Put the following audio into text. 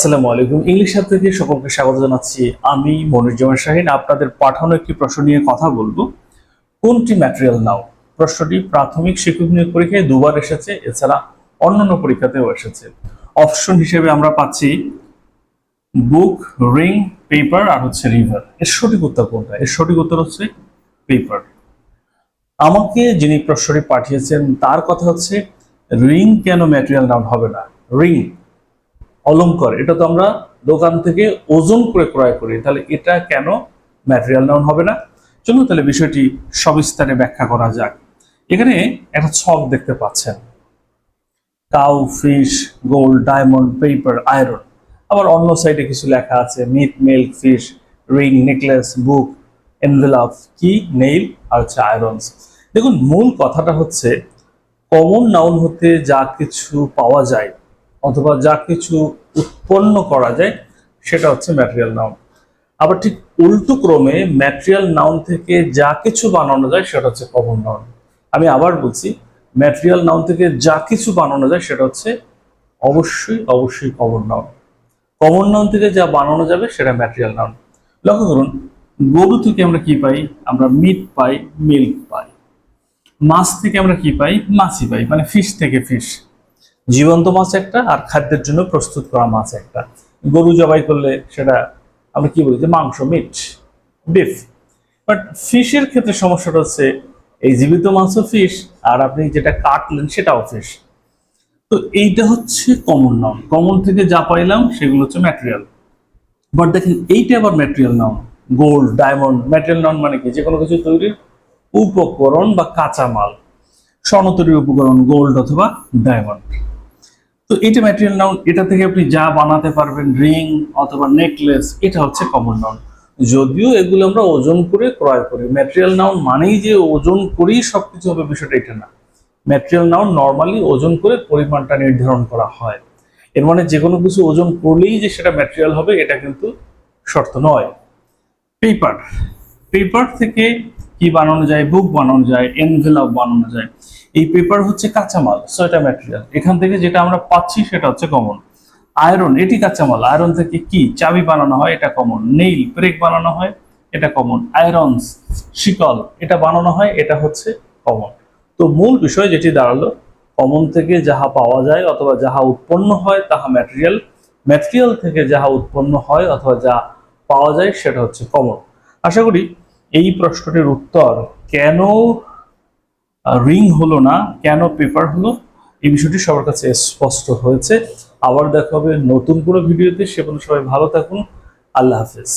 আসসালামু আলাইকুম। ইংলিশ সাথে থেকে সকলকে স্বাগত জানাচ্ছি। আমি মনিরুজ্জামান শাহিন। আপনাদের পাঠানো একটি প্রশ্ন নিয়ে কথা বলব। কোনটি ম্যাটেরিয়াল নাও? প্রশ্নটি প্রাথমিক শিক্ষক নিয়োগ পরীক্ষায় দুবার এসেছে, এছাড়া অন্যান্য পরীক্ষাতেও এসেছে। অপশন হিসেবে আমরা পাচ্ছি বুক রিং পেপার আর হচ্ছে রিভার এর সঠিক উত্তর কোনটা? এর সঠিক উত্তর হচ্ছে পেপার আমাকে যিনি প্রশ্নটি পাঠিয়েছেন, তার কথা হচ্ছে রিং কেন ম্যাটেরিয়াল নাউন হবে না? রিং অলংকার, এটা তো আমরা দোকান থেকে ওজন করে ক্রয় করি। তাহলে এটা কেন ম্যাটেরিয়াল নাউন হবে না? চলুন তাহলে বিষয়টি সবিস্তারে ব্যাখ্যা করা যাক। এখানে একটা ছক দেখতে পাচ্ছেন। Cow, fish, gold, diamond, paper, iron. আবার অন্য সাইডে কিছু লেখা আছে, meat, milk, fish, ring, necklace, book, envelope, কি, নেইল আর হচ্ছে আয়রনস। দেখুন, মূল কথাটা হচ্ছে, কমন নাউন হতে যা কিছু পাওয়া যায় অথবা যা কিছু উৎপন্ন করা যায়, সেটা হচ্ছে ম্যাটেরিয়াল নাউন আবার ঠিক উল্টো ক্রমে ম্যাটেরিয়াল নাউন থেকে যা কিছু বানানো যায়, সেটা হচ্ছে কমন নাউন আমি আবার বলছি ম্যাটেরিয়াল নাউন থেকে যা কিছু বানানো যায়, সেটা হচ্ছে অবশ্যই অবশ্যই কমন নাউন কমন নাউন থেকে যা বানানো যাবে, সেটা ম্যাটেরিয়াল নাউন লক্ষ্য করুন, গরু থেকে আমরা কি পাই? আমরা মিট পাই মিল্ক পাই। মাছ থেকে আমরা কি পাই? মাছই পাই মানে ফিশ থেকে ফিশ জীবন্ত মাছ একটা আর খাদ্যের জন্য প্রস্তুত করা মাছ একটা। গরু জবাই করলে সেটা আমরা কি বলি যে মাংস মিট বিফ বাট ফিশের ক্ষেত্রে সমস্যাটা হচ্ছে এই জীবিত মাছও ফিশ আর আপনি যেটা কাটলেন সেটাও ফিশ তো এইটা হচ্ছে কমন নাউন কমন থেকে যা পাইলাম সেগুলো হচ্ছে ম্যাটেরিয়াল বাট দেখেন, এইটা আবার material noun gold diamond material noun মানে কি? যে কোনো কিছু তৈরির উপকরণ বা কাঁচামাল। স্বর্ণ তৈরির উপকরণ গোল্ড অথবা ডায়মন্ড তো এটা ম্যাটেরিয়াল নাউন এটা থেকে আপনি যা বানাতে পারবেন রিং অথবা নেকলেস এটা হচ্ছে কমন নাউন যদিও এগুলো আমরা ওজন করে ক্রয় করি। ম্যাটেরিয়াল নাউন মানেই যে ওজন করেই সবকিছু হবে, বিষয়টা এটা না। ম্যাটেরিয়াল নাউন নর্মালি ওজন করে পরিমাণটা নির্ধারণ করা হয়। এর মানে যে কোনো কিছু ওজন করলেই যে সেটা ম্যাটেরিয়াল হবে, এটা কিন্তু শর্ত নয়। পেপার পেপার থেকে কি বানানো যায় বুক বানানো যায় এনভেলপ বানানো যায়। এই পেপার হচ্ছে কাঁচামাল সো এটা ম্যাটেরিয়াল এখান থেকে যেটা আমরা পাচ্ছি সেটা হচ্ছে কমন আয়রন এটি কাঁচামাল। আয়রন থেকে কি? চাবি বানানো হয়, এটা কমন নেইল ব্রেক বানানো হয়, এটা কমন আয়রনস শিকল, এটা বানানো হয়, এটা হচ্ছে কমন তো মূল বিষয় যেটি দাঁড়াল কমন থেকে যাহা পাওয়া যায় অথবা যাহা উৎপন্ন হয়, তাহা ম্যাটেরিয়াল ম্যাটেরিয়াল থেকে যাহা উৎপন্ন হয় অথবা যা পাওয়া যায়, সেটা হচ্ছে কমন আশা করি এই প্রশ্নটির উত্তর কেন রিং হলো না, কেন পেপার হলো, এই বিষয়টি সবার কাছে স্পষ্ট হয়েছে। আবার দেখা হবে নতুন কোনো ভিডিওতে। সে কোনো সবাই ভালো থাকুন। আল্লাহ হাফেজ।